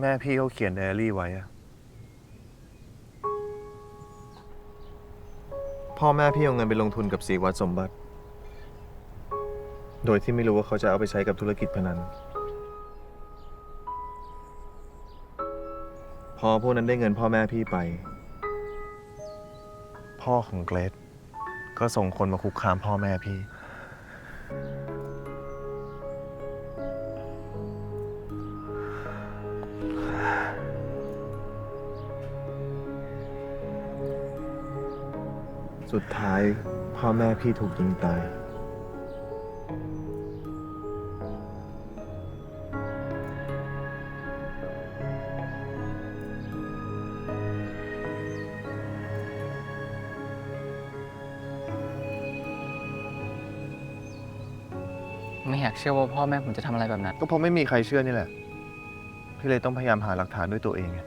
แม่พี่เขาเขียนไดอารี่ไว้อะพ่อแม่พี่เอาเงินไปลงทุนกับสีวัดสมบัติ โดยที่ไม่รู้ว่าเขาจะเอาไปใช้กับธุรกิจพนัน พอพวกนั้นได้เงินพ่อแม่พี่ไป พ่อของเกรดก็ส่งคนมาคุกคามพ่อแม่พี่ สุดท้ายพ่อแม่พี่ถูกยิงตาย ไม่อยากเชื่อว่าพ่อแม่ผมจะทำอะไรแบบนั้น ก็เพราะไม่มีใครเชื่อนี่แหละ พี่เลยต้องพยายามหาหลักฐานด้วยตัวเองไง